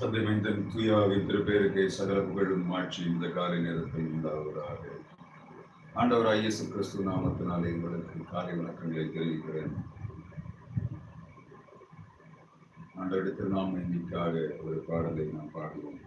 தந்தை மைந்தன் தூயாவின் திருப்பெயருக்கு சகல புகழும் ஆட்சி இந்த காலை நேரத்தில் உண்டாவதாக. ஆண்டவர் ஐஎஸ் கிறிஸ்துவ நாமத்தினால் எங்களுக்கு காலை வணக்கங்களை தெரிவிக்கிறேன். ஆண்டவரிடத்தில் நாம் இன்னைக்காக ஒரு பாடலை நாம் பாடுவோம்.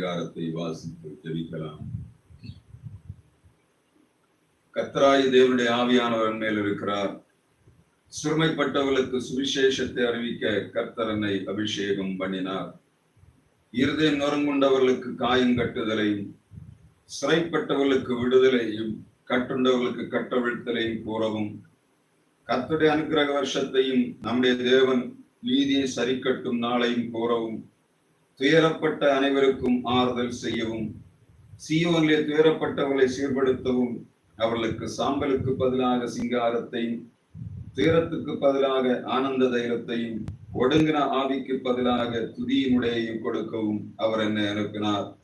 அதிகாரத்தை வாசித்து ஜெபிக்கலாம். கத்தராய தேவனுடைய ஆவியானவர் மேல் இருக்கிறார். சிறுமைப்பட்டவர்களுக்கு சுவிசேஷத்தை அறிவிக்க கர்த்தரனை அபிஷேகம் பண்ணினார். இருதயம் நொறுங்குண்டவர்களுக்கு காயம் கட்டுதலையும் சிறைப்பட்டவர்களுக்கு விடுதலையும் கட்டுண்டவர்களுக்கு கட்டவிழ்த்தலையும் கூறவும் கத்துடைய அனுகிரக வருஷத்தையும் நம்முடைய தேவன் நீதியை சரிக்கட்டும் நாளையும் கூறவும் துயரப்பட்ட அனைவருக்கும் ஆறுதல் செய்யவும். சியோனிலே துயரப்பட்டவர்களை சீர்படுத்தவும். அவர்களுக்கு சாம்பலுக்கு பதிலாக சிங்காரத்தையும் துயரத்துக்கு பதிலாக ஆனந்த தைரத்தையும் ஒடுங்கின ஆவிக்கு பதிலாக துதியினுடையையும் கொடுக்கவும் அவர் என்னை அனுப்பினார்.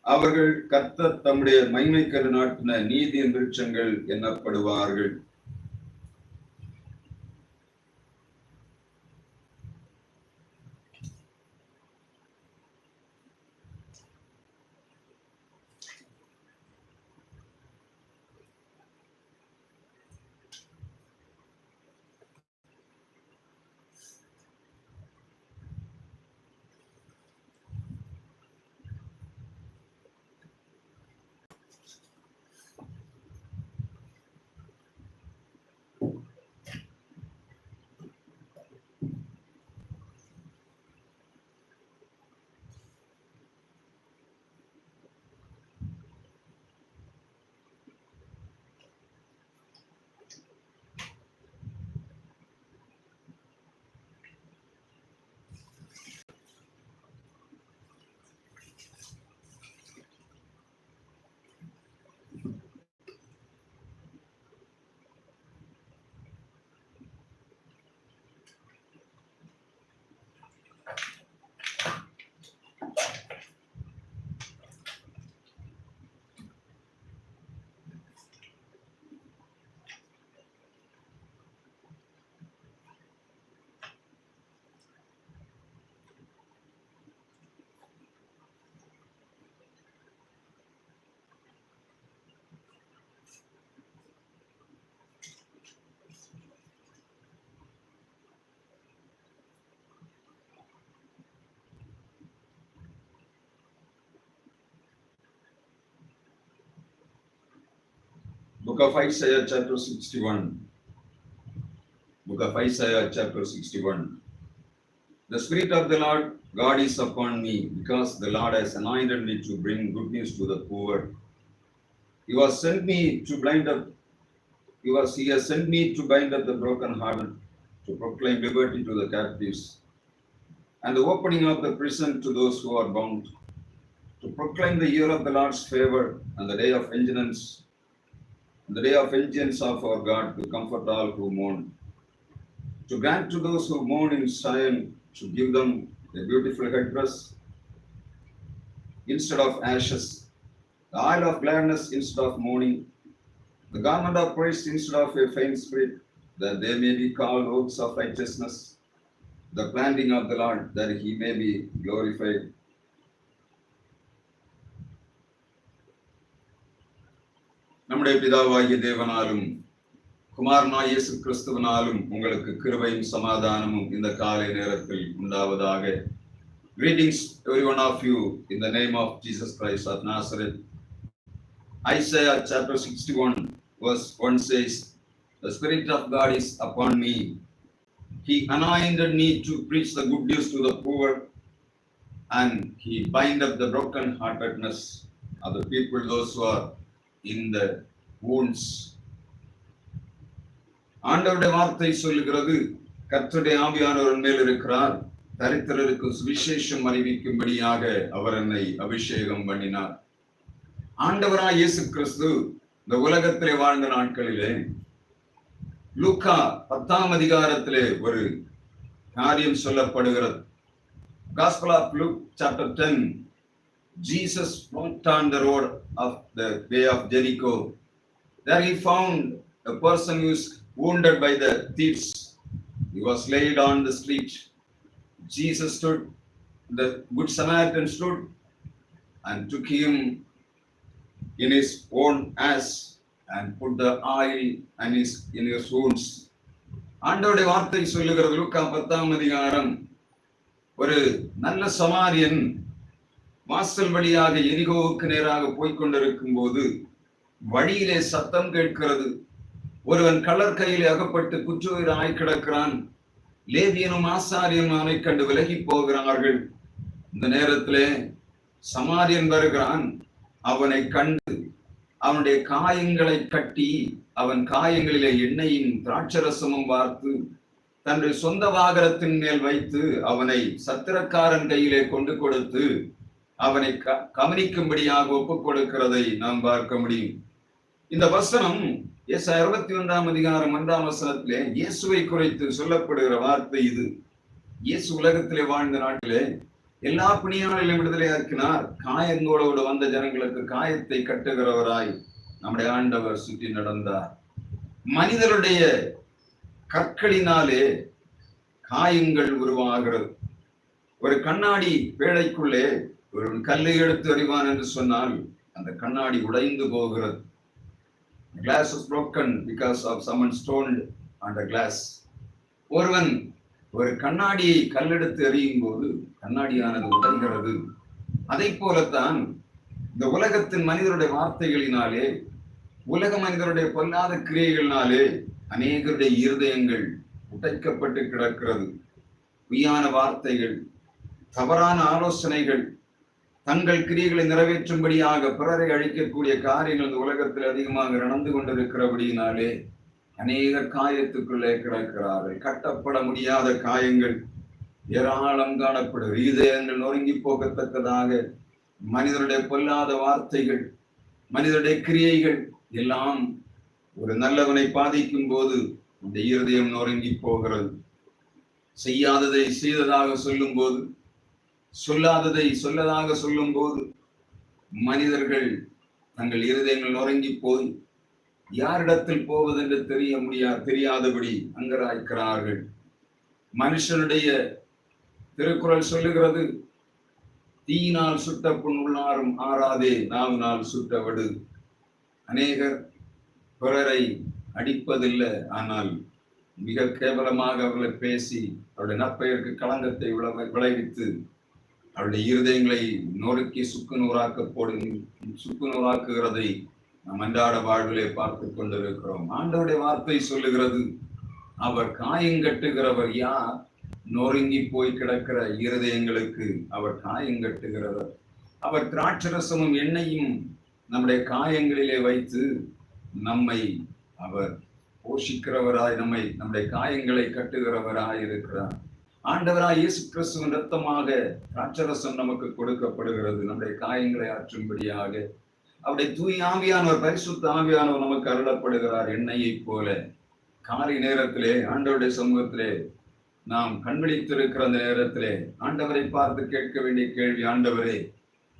அவர்கள் கத்த தம்முடைய மைமைக்கரு நாட்டின நீதி விருட்சங்கள் எனப்படுவார்கள் Book of Isaiah, chapter 61. Book of Isaiah, chapter 61. The Spirit of the Lord God is upon me, because the Lord has anointed me to bring good news to the poor. He was sent me to blind up. He was He has sent me to bind up the brokenhearted, to proclaim liberty to the captives, and the opening of the prison to those who are bound, to proclaim the year of the Lord's favor and the day of vengeance the day of vengeance of our God to comfort all who mourn, to grant to those who mourn in Zion, to give them a beautiful headdress instead of ashes, the oil of gladness instead of mourning, the garment of praise instead of a faint spirit, that they may be called oaks of righteousness, the planting of the Lord, that he may be glorified. நம்முடைய பிதாவாகிய தேவனாலும் குமாரனா இயேசு கிறிஸ்துவனாலும் உங்களுக்கு கிருபையும் சமாதானமும் இந்த காலை நேரத்தில் உண்டாவதாக Greetings, every one of you, in the name of Jesus Christ of Nazareth. Isaiah chapter 61, verse 1 says, The Spirit of God is upon me. He anointed me to preach the good news to the poor, and He bind up the broken heartedness of the people, those who are இந்த the ஆண்டவருடைய வார்த்தை சொல்லுகிறது கர்த்தருடைய ஆவியானவர் மேல் இருக்கிறார். தரித்திரருக்கு சுவிசேஷம் அறிவிக்கும்படியாக அவர் என்னை அபிஷேகம் பண்ணினார். ஆண்டவராய் இயேசு கிறிஸ்து இந்த உலகத்திலே வாழ்ந்த நாட்களிலே லூக்கா பத்தாம் அதிகாரத்திலே ஒரு காரியம் சொல்லப்படுகிறது. Gospel of Luke chapter ten Jesus walked on the road of the way of Jericho. There he found a person who was wounded by the thieves. He was laid on the street. Jesus stood, the Good Samaritan stood and took him in his own ass and put the oil and his in his wounds. ஆண்டவருடைய வார்த்தை சொல்லுகிறது லூக்கா பத்தாம் அதிகாரம் ஒரு நல்ல சமாரியன் வாசல் வழியாக எரிகோவுக்கு நேராக போய்கொண்டிருக்கும் போது வழியிலே சத்தம் கேட்கிறது. ஒருவன் கலர் கையிலே அகப்பட்டு குற்றுயிராய் கிடக்கிறான். லேவியனும் ஆசாரியனும் அவனை கண்டு விலகி போகிறார்கள். இந்த நேரத்திலே சமாரியன் வருகிறான். அவனை கண்டு அவனுடைய காயங்களை கட்டி அவன் காயங்களிலே எண்ணெயும் திராட்சரசமும் பார்த்து தன்னுடைய சொந்த வாகனத்தின் மேல் வைத்து அவனை சத்திரக்காரன் கையிலே கொண்டு கொடுத்து அவனை க- கவனிக்கும்படியாக ஒப்புக் கொடுக்கிறதை நாம் பார்க்க முடியும். இந்த வசனம் எஸ் அறுபத்தி ஒன்றாம் அதிகாரம் ஒன்றாம் வசனத்திலே இயேசுவை குறித்து சொல்லப்படுகிற வார்த்தை இது. இயேசு உலகத்திலே வாழ்ந்த நாட்டிலே எல்லா பிணியாளிலும் விடுதலை ஆக்கினார். காயங்களோடு வந்த ஜனங்களுக்கு காயத்தை கட்டுகிறவராய் நம்முடைய ஆண்டவர் சுற்றி நடந்தார். மனிதருடைய கற்களினாலே காயங்கள் உருவாகிறது. ஒரு கண்ணாடி பேழைக்குள்ளே ஒருவன் கல்லை எடுத்து அறிவான் என்று சொன்னால் அந்த கண்ணாடி உடைந்து போகிறது. Glass is broken because of someone stoned on the ஒருவன் ஒரு கண்ணாடியை கல்லெடுத்து எறியும் போது கண்ணாடியானது உடைகிறது. அதை போலத்தான் இந்த உலகத்தின் மனிதருடைய வார்த்தைகளினாலே உலக மனிதருடைய பொல்லாத கிரியைகளினாலே அநேகருடைய இருதயங்கள் உடைக்கப்பட்டு கிடக்கிறது. பொய்யான வார்த்தைகள் தவறான ஆலோசனைகள் தங்கள் கிரியைகளை நிறைவேற்றும்படியாக பிறரை அழிக்கக்கூடிய காரியங்கள் இந்த உலகத்தில் அதிகமாக நடந்து கொண்டிருக்கிறபடியினாலே அநேக காயத்துக்குள்ளே கிடக்கிறார்கள். கட்டப்பட முடியாத காயங்கள் ஏராளம் காணப்படும் இதயங்கள் நொறுங்கி போகத்தக்கதாக மனிதருடைய பொல்லாத வார்த்தைகள் மனிதருடைய கிரியைகள் எல்லாம் ஒரு நல்லவனை பாதிக்கும் போது அந்த இருதயம் நொறுங்கி போகிறது. செய்யாததை செய்ததாக சொல்லும் போது சொல்லாததை சொல்லதாக சொல்லும் போது மனிதர்கள் தங்கள் இருதயங்கள் நொறுங்கி போய் யாரிடத்தில் போவதென்று தெரிய முடியா தெரியாதபடி அங்கராய்க்கிறார்கள்? மனுஷனுடைய திருக்குறள் சொல்லுகிறது தீயினால் சுட்ட புண் உள்ளாரும் ஆறாதே நாவினால் சுட்டவடு அநேகர் பிறரை அடிப்பதில்லை ஆனால் மிக கேவலமாக அவர்களை பேசி அவருடைய நற்பெயருக்கு களங்கத்தை விளைவித்து அவருடைய இருதயங்களை நொறுக்கி சுக்கு நூறாக்க போடு சுக்கு நூறாக்குகிறதை நம் அன்றாட வாழ்விலே பார்த்து கொண்டிருக்கிறோம். ஆண்டவருடைய வார்த்தை சொல்லுகிறது அவர் காயங்கட்டுகிறவர் யார்? நொறுங்கி போய் கிடக்கிற இருதயங்களுக்கு அவர் காயங்கட்டுகிறவர் அவர் திராட்சரசமும் எண்ணெயும் நம்முடைய காயங்களிலே வைத்து நம்மை அவர் போஷிக்கிறவராய் நம்மை நம்முடைய காயங்களை கட்டுகிறவராய் இருக்கிறார் ஆண்டவராய் இயேசு கிறிஸ்துவின் ரத்தமாக ராட்சரசம் நமக்கு கொடுக்கப்படுகிறது. நம்முடைய காயங்களை ஆற்றும்படியாக அவருடைய தூய் ஆவியானவர் பரிசுத்த ஆவியானவர் நமக்கு அருளப்படுகிறார் எண்ணெயை போல. காலை நேரத்திலே ஆண்டவருடைய சமூகத்திலே நாம் கண்விழித்திருக்கிற அந்த நேரத்திலே ஆண்டவரை பார்த்து கேட்க வேண்டிய கேள்வி ஆண்டவரே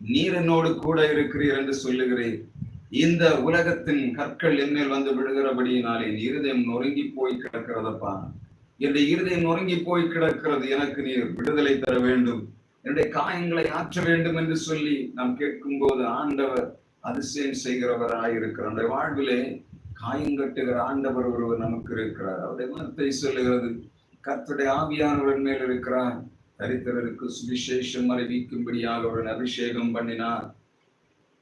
நீர் என்னோடு கூட இருக்கிறீர் என்று சொல்லுகிறேன். இந்த உலகத்தின் கற்கள் என்மேல் வந்து விழுகிறபடியினாலே இருதயம் நொறுங்கி போய் கிடக்கிறதப்பா. என்னுடைய இருதயம் நொறுங்கி போய் கிடக்கிறது. எனக்கு நீர் விடுதலை தர வேண்டும். என்னுடைய காயங்களை ஆற்ற வேண்டும் என்று சொல்லி நாம் கேட்கும் போது ஆண்டவர் அதிசயம் செய்கிறவராய் இருக்கிறார் அந்த வாழ்விலே காயங்கட்டுகிற ஆண்டவர் ஒருவர் நமக்கு இருக்கிறார். அவருடைய வார்த்தை சொல்லுகிறது கத்துடைய ஆவியானவர் மேல் இருக்கிறார். தரித்திரருக்கு சுவிசேஷம் அறிவிக்கும்படியாக அவருடன் அபிஷேகம் பண்ணினார்.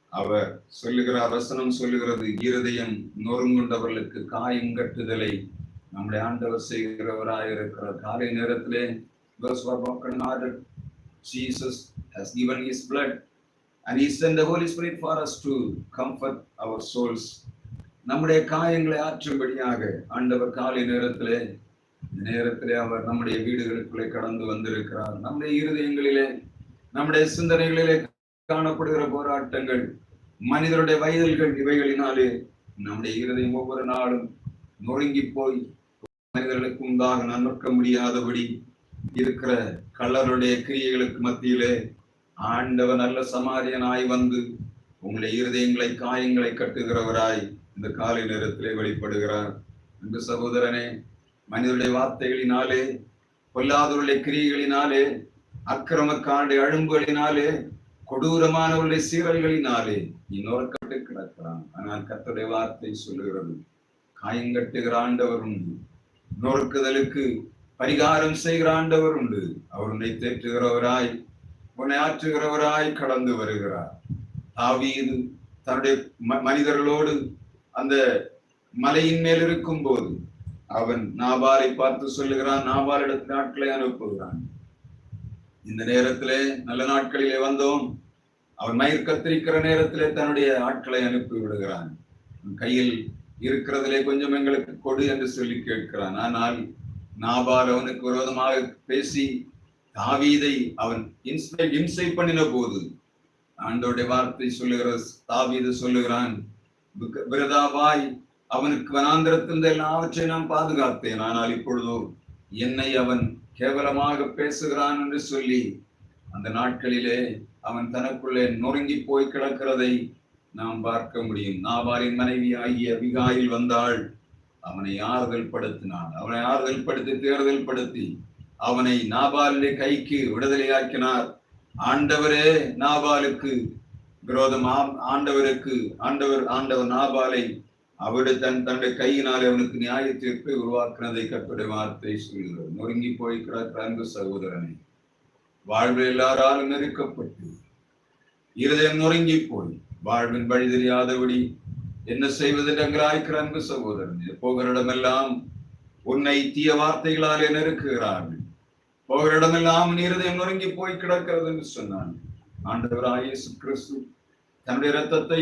அவர் சொல்லுகிறார் வசனம் சொல்லுகிறது இருதயம் நொறுங்குண்டவர்களுக்கு காயம் கட்டுதலை நம்முடைய ஆண்டவர் செய்கிறவராய் இருக்கிற காலை நேரத்திலே those who broken hearted Jesus has given his blood and he sent the Holy Spirit for us to comfort our souls. நம்முடைய காயங்களை ஆற்றும்படியாக ஆண்டவர் காலை நேரத்திலே நேரத்திலே அவர் நம்முடைய வீடுகளுக்குள்ளே கடந்து வந்திருக்கிறார். நம்முடைய இருதயங்களிலே நம்முடைய சிந்தனைகளிலே காணப்படுகிற போராட்டங்கள் மனிதருடைய வயதல்கள் இவைகளினாலே நம்முடைய இருதயம் ஒவ்வொரு நாளும் நொறுங்கி போய் மனிதர்களுக்கு உண்டாக நன்மக்க முடியாதபடி இருக்கிற கள்ளருடைய கிரியைகளுக்கு மத்தியிலே ஆண்டவர் நல்ல சமாரியனாய் வந்து உங்களை இருதயங்களை காயங்களை கட்டுகிறவராய் இந்த காலை நேரத்திலே வெளிப்படுகிறார். என்று சகோதரனே மனிதனுடைய வார்த்தைகளினாலே பொல்லாதவருடைய கிரியைகளினாலே அக்கிரமக்காருடைய அழும்புகளினாலே கொடூரமானவருடைய சீரல்களினாலே இன்னொரு கட்டு கிடக்கிறான். ஆனால் கர்த்தருடைய வார்த்தை சொல்லுகிறது காயங்கட்டுகிற ஆண்டவர் உண்டு. நொறுக்குதலுக்கு பரிகாரம் செய்கிற ஆண்டவர் உண்டு. அவர் உன்னை தேற்றுகிறவராய் உன்னை ஆற்றுகிறவராய் கடந்து வருகிறார். தாவீது தன்னுடைய ம- மனிதர்களோடு அந்த மலையின் மேல் இருக்கும் போது அவன் நாபாலை பார்த்து சொல்லுகிறான் நாபாலிடத்தில் நாட்களை அனுப்புகிறான். இந்த நேரத்திலே நல்ல நாட்களிலே வந்தோம். அவன் மயிர் கத்திரிக்கிற நேரத்திலே தன்னுடைய ஆட்களை அனுப்பி விடுகிறான். கையில் இருக்கிறதிலே கொஞ்சம் எங்களுக்கு கொடு என்று சொல்லி கேட்கிறான். ஆனால் நாபால் அவனுக்கு விரோதமாக பேசி தாவீதை அவன் இன்ஸ்பை இம்சை பண்ணின போது ஆண்டோடைய வார்த்தை சொல்லுகிற தாவீது சொல்லுகிறான் "விக- விரதாவாய் அவனுக்கு வனாந்திரத்திலிருந்து எல்லாவற்றையும் நான் பாதுகாத்தேன். ஆனால் இப்பொழுதோ என்னை அவன் கேவலமாக பேசுகிறான் என்று சொல்லி அந்த நாட்களிலே அவன் தனக்குள்ளே நொறுங்கி போய் கிடக்கிறதை நாம் பார்க்க முடியும். நாபாலின் மனைவி ஆகிய அபிகாயில் வந்தாள். அவனை ஆறுதல் படுத்தினான். அவனை ஆறுதல் படுத்தி தேர்தல் படுத்தி அவனை நாபாலுடைய கைக்கு விடுதலையாக்கினார். ஆண்டவரே நாபாலுக்கு விரோதம். ஆண்டவருக்கு ஆண்டவர் ஆண்டவர் நாபாலை அவருடைய தன் தன்னுடைய கையினால் அவனுக்கு நியாய தீர்ப்பை உருவாக்குனதை கத்துடைய வார்த்தை சொல்கிறது. நொறுங்கி போய் கிடக்கிற சகோதரனை வாழ்வில் எல்லாராலும் நெருக்கப்பட்டு இருதயம் நொறுங்கி போய் வாழ்வின் வழி தெரியாதபடி என்ன செய்வதென்றாய்க்கிற அன்பு சகோதரன்? போகிற இடமெல்லாம் உன்னை தீய வார்த்தைகளாலே நெருக்குகிறார்கள் போகிற இடமெல்லாம் நீ நொறுங்கி போய் கிடக்கிறது என்று சொன்னான். ஆண்டவராய் இயேசு கிறிஸ்து தன்னுடைய இரத்தத்தை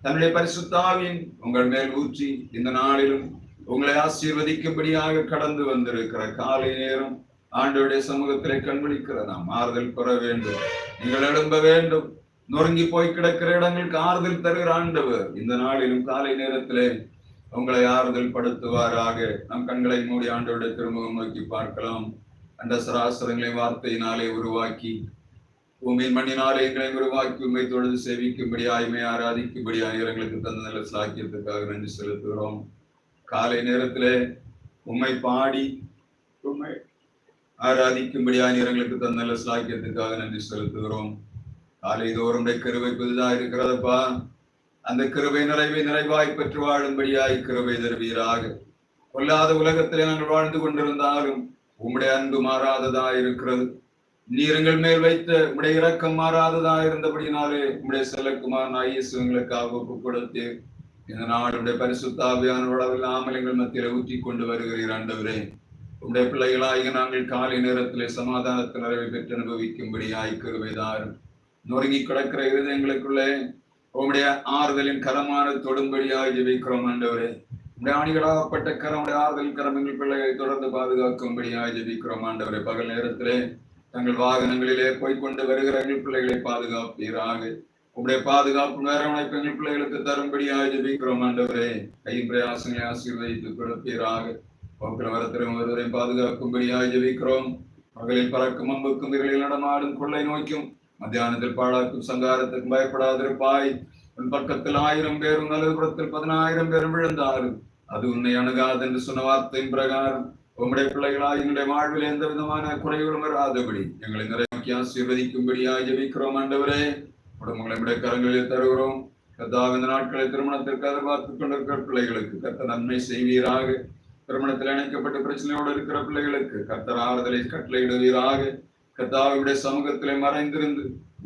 தன்னுடைய பரிசுத்தாவின் உங்கள் மேல் ஊற்றி இந்த நாளிலும் உங்களை ஆசீர்வதிக்கும்படியாக கடந்து வந்திருக்கிற காலை நேரம் ஆண்டவருடைய சமூகத்திலே கண்விழிக்கிற நாம் ஆறுதல் பெற வேண்டும். நீங்கள் எழும்ப வேண்டும். நொறுங்கி போய் கிடக்கிற இடங்களுக்கு ஆறுதல் தருகிற ஆண்டவர். இந்த நாளிலும் காலை நேரத்திலே உங்களை ஆறுதல் படுத்துவாராக. நம் கண்களை மூடி ஆண்டவருடைய திருமுகம் நோக்கி பார்க்கலாம். அண்ட சராசரங்களை வார்த்தையினாலே உருவாக்கி பூமியின் மண்ணினாலே எங்களை உருவாக்கி உண்மை தொழுது சேவிக்கும்படியாய்மை ஆராதிக்கும்படி எங்களுக்கு தந்த நல்ல சாக்கியத்துக்காக நன்றி செலுத்துகிறோம். காலை நேரத்திலே உண்மை பாடி உண்மை ஆராதிக்கும்படியாய் எங்களுக்கு தந்த நல்ல சாக்கியத்துக்காக நன்றி செலுத்துகிறோம். காலை தோறும் கிருவை புதிதா இருக்கிறதப்பா. அந்த கிருபை நிறைவை நிறைவாய் பெற்று வாழும்படியாய் கிருபை தருவீராக. கொல்லாத உலகத்திலே நாங்கள் வாழ்ந்து கொண்டிருந்தாலும் உம்முடைய அன்பு மாறாததா இருக்கிறது. நீரங்கள் மேல் வைத்த உடைய இரக்கம் மாறாததா இருந்தபடினாலே உம்முடைய செல்லக்குமார் இயேசு எங்களுக்காக ஒப்பு கொடுத்து இந்த நாளுடைய பரிசுத்தாவியான இல்லாமல் எங்கள் மத்தியில ஊற்றி கொண்டு வருகிறீர் ஆண்டவரே. உடைய பிள்ளைகளாக நாங்கள் காலை நேரத்திலே சமாதானத்தில் நிறைவு பெற்று அனுபவிக்கும்படியாய் கிருபைதாரும் நொறுங்கி கிடக்கிற இருதயங்களுக்குள்ளே உங்களுடைய ஆறுதலின் கரமான தொடும்படியாக ஜெபிக்கிறோம் ஆண்டவரே. உடைய ஆணிகளாகப்பட்ட கரம் உடைய ஆறுதல் கரம் எங்கள் பிள்ளைகளை தொடர்ந்து பாதுகாக்கும்படியாக ஜெபிக்கிறோம் ஆண்டவரே. பகல் நேரத்திலே தங்கள் வாகனங்களிலே போய்கொண்டு வருகிற எங்கள் பிள்ளைகளை பாதுகாப்பீராக. உடைய பாதுகாப்பு நேரவணைப்பு எங்கள் பிள்ளைகளுக்கு தரும்படியாக ஜெபிக்கிறோம் ஆண்டவரே. கையின் பிரயாசங்களை ஆசீர்வதித்து கொடுப்பீராக. போக்கிற வரத்திலும் ஒருவரையும் பாதுகாக்கும்படியாக ஜெபிக்கிறோம் பகலில் பறக்கும் அம்புக்கும் இருளில் நடமாடும் கொள்ளை நோய்க்கும் மத்தியானத்தில் பாழாக்கும் சங்காரத்துக்கும் பயப்படாதிருப்பாய். உன் பக்கத்தில் ஆயிரம் பேரும் நலதுபுறத்தில் பதினாயிரம் பேரும் விழுந்தாலும் அது உன்னை அணுகாது என்று சொன்ன வார்த்தையின் பிரகாரம் உம்முடைய பிள்ளைகளாய் எங்களுடைய வாழ்வில் எந்த விதமான குறைகளும் வராதபடி எங்களை நிறைவேற்றி ஆசீர்வதிக்கும்படியாக ஜெபிக்கிறோம் ஆண்டவரே. குடும்பங்களை விட கரங்களில் தருகிறோம். கர்த்தாவே இந்த நாட்களை திருமணத்திற்கு எதிர்பார்த்துக் கொண்டிருக்கிற பிள்ளைகளுக்கு கர்த்த நன்மை செய்வீராக. திருமணத்தில் இணைக்கப்பட்ட பிரச்சனையோடு இருக்கிற பிள்ளைகளுக்கு கர்த்தர் ஆறுதலை கட்டளையிடுவீராக. கர்த்தாவுடைய சமூகத்திலே மறைந்திருந்து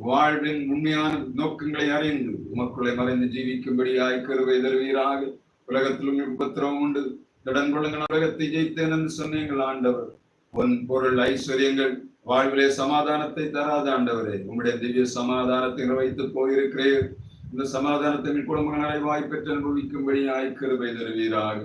வாழ்வின் உண்மையான நோக்கங்களை அறிந்து உமக்குள்ளே மறைந்து ஜீவிக்கும்படியாய் கருவை தருவீராக. உலகத்தில் உங்களுக்கு உபத்திரவம் உண்டு. திடன் கொள்ளுங்கள் உலகத்தை ஜெயித்தேன் என்று சொன்னீங்கள் ஆண்டவர். உன் பொருள் ஐஸ்வர்யங்கள் வாழ்விலே சமாதானத்தை தராத ஆண்டவரே. உங்களுடைய திவ்ய சமாதானத்தை வைத்து போயிருக்கிறேன் இந்த சமாதானத்தின் குடும்பங்களை வாய்ப்பெற்று அனுபவிக்கும்படி ஆய்க்கருவை தருவீராக.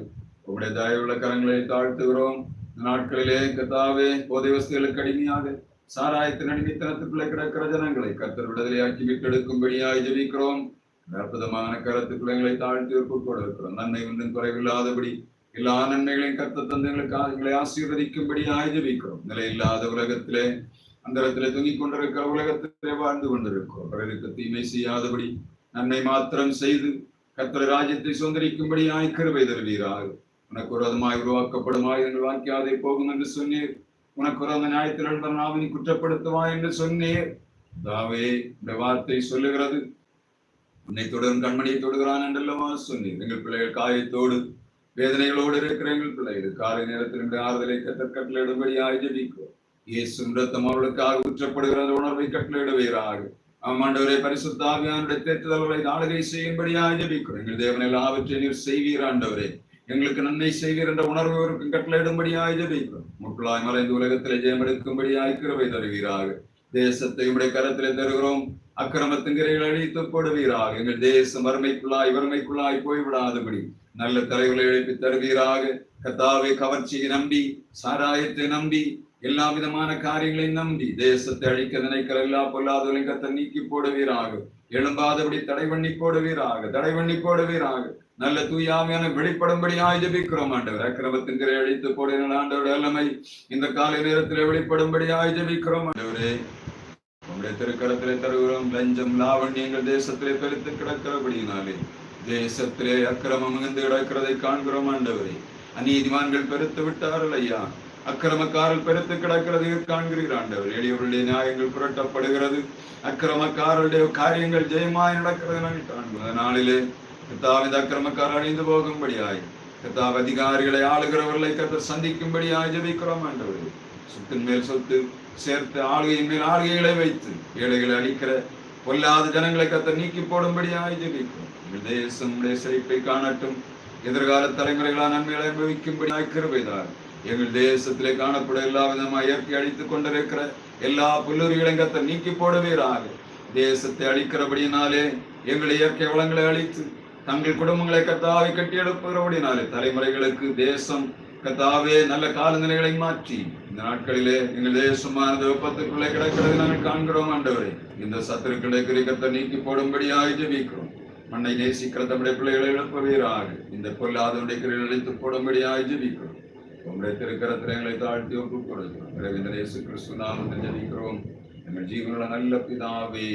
உங்களுடைய தயவுள்ள கரங்களை தாழ்த்துகிறோம். நாட்களிலே கதாவே போதை வசதிகளுக்கு அடிமையாக சாராயத்தின் அடிமைத்தனத்துக்குள்ளே கிடக்கிற ஜனங்களை கத்தர் விடுதலையாக்கி மீட்டெடுக்கும்படியாய் ஜெபிக்கிறோம். அற்புதமான கருத்துக்களை எங்களை தாழ்த்தி ஒப்புக் கொடுக்கிறோம் நன்மை ஒன்றும் குறைவில்லாதபடி எல்லா நன்மைகளையும் கத்த தந்தங்களுக்காக எங்களை ஆசீர்வதிக்கும்படி ஆயுதவிக்கிறோம் நிலை இல்லாத உலகத்திலே அந்தரத்திலே தூங்கிக் கொண்டிருக்கிற உலகத்திலே வாழ்ந்து கொண்டிருக்கிறோம். பிறருக்கு தீமை செய்யாதபடி நன்மை மாத்திரம் செய்து கத்திர ராஜ்யத்தை சுதந்திரிக்கும்படி ஆய்கருவை தருவீராக. உனக்கு ஒரு விரோதமாய் உருவாக்கப்படும் ஆயுதங்கள் வாக்கியாதே போகும் என்று சொன்னீர். உனக்கு ஒரு நியாயத்தில் நாம் நீ குற்றப்படுத்துவா என்று சொன்னீர். தாவே இந்த வார்த்தை சொல்லுகிறது. உன்னை தொடரும் கண்மணியை தொடுகிறான் என்றல்லவா சொன்னீர். எங்கள் பிள்ளைகள் காயத்தோடு வேதனைகளோடு இருக்கிற எங்கள் பிள்ளைகள் காலை நேரத்தில் இந்த ஆறுதலை கத்தர் கட்டளையிடும்படியாக ஜெபிக்கிறோம். இயேசு ரத்தம் அவர்களுக்காக குற்றப்படுகிற உணர்வை கட்டளையிடுவீராக. ஆமாண்டவரை பரிசுத்தாவியானுடைய தேற்றுதல்களை நாளுகை செய்யும்படியாக ஜெபிக்கிறோம். எங்கள் தேவனை எல்லாவற்றை நீர் செய்வீராண்டவரே. எங்களுக்கு நன்மை செய்கிற என்ற உணர்வு அவருக்கு கட்டளையிடும்படியாக ஜெபிக்கிறோம். முட்களாய் மறைந்து உலகத்திலே ஜெயமெடுக்கும்படியாக கிருபை தருவீராக. தேசத்தை உடைய கரத்திலே தருகிறோம். அக்கிரமத்தின் கிரைகள் அழித்து போடுவீராக. எங்கள் தேசம் வறுமைக்குள்ளாய் வறுமைக்குள்ளாய் போய்விடாதபடி நல்ல தலைவர்களை எழுப்பி தருவீராக. கத்தாவை கவர்ச்சியை நம்பி சாராயத்தை நம்பி எல்லா விதமான காரியங்களை நம்பி தேசத்தை அழிக்க நினைக்கிற எல்லா பொல்லாதவர்களையும் கத்த நீக்கி போடுவீராக. எழும்பாதபடி தடை பண்ணி போடுவீராக தடை பண்ணி போடுவீராக. நல்ல தூயாமையான வெளிப்படும்படி ஜெபிக்கிறோம் ஆண்டவர். அக்கிரமத்தின் கிரை அழித்து போடுகிற ஆண்டவர் எல்லாமை இந்த காலை நேரத்தில் வெளிப்படும்படி ஜெபிக்கிறோம் ஆண்டவரே. உங்களுடைய திருக்கரத்திலே தருகிறோம் லஞ்சம் லாவண்யங்கள் தேசத்திலே பெருத்து கிடக்கிறபடியினாலே. தேசத்திலே அக்கிரமம் மிகுந்து கிடக்கிறதை காண்கிறோம் ஆண்டவரே. அநீதிமான்கள் பெருத்து விட்டார்கள் ஐயா. அக்கிரமக்காரர் பெருத்து கிடக்கிறதை காண்கிறீர் ஆண்டவர். எளியவருடைய நியாயங்கள் புரட்டப்படுகிறது. அக்கிரமக்காரருடைய காரியங்கள் ஜெயமாய் நடக்கிறது நாங்கள் காண்கிறோம். அதனாலே கத்தாவ் இந்த அக்கிரமக்காரர் அழிந்து போகும்படியாய். கத்தாவ் அதிகாரிகளை ஆளுகிறவர்களை கத்த சந்திக்கும்படியாய் ஜெபிக்கிறோம் ஆண்டவர். சொத்தின் மேல் சொத்து சேர்த்து ஆளுகையின் மேல் ஆளுகைகளை வைத்து ஏழைகளை அழிக்கிற பொல்லாத ஜனங்களை கத்த நீக்கி போடும்படியாய் ஜெபிக்கிறோம். தேசம் செழிப்பை காணட்டும். எதிர்கால தலைமுறைகளால் நன்மைகளை அனுபவிக்கும்படியாய் கிருபைதார். எங்கள் தேசத்திலே காணப்பட எல்லா விதமாக இயற்கை அழித்துக் கொண்டிருக்கிற எல்லா புல்லுரிகளையும் கத்த நீக்கி போடுவீராக. தேசத்தை அழிக்கிறபடியினாலே எங்கள் இயற்கை வளங்களை அழித்து தங்கள் குடும்பங்களை கத்தாவை கட்டி எழுப்புகிறபடினாலே தலைமுறைகளுக்கு தேசம் கத்தாவே நல்ல காலநிலைகளை மாற்றி. இந்த நாட்களிலே எங்கள் தேசமான வெப்பத்துக்குள்ளே கிடக்கிறது நாங்கள் காண்கிறோம் ஆண்டவரே. இந்த சத்துருக்களை குறிக்கத்தை நீக்கி போடும்படியாக ஜெபிக்கிறோம். மண்ணை நேசிக்கிற தம்முடைய பிள்ளைகளை எழுப்புவீராக. இந்த பொல்லாதவனுடைய கிரையில் அழைத்து போடும்படியாக ஜெபிக்கிறோம். உங்களுடைய திருக்கரத்தில் எங்களை தாழ்த்தி ஒப்புக் கொடுக்கிறோம். ரவீந்திர இயேசு கிறிஸ்து நாமத்தில் ஜெபிக்கிறோம். எங்கள் ஜீவனுள்ள நல்ல பிதாவே.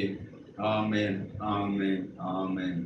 ஆமேன் ஆமேன் ஆமேன்.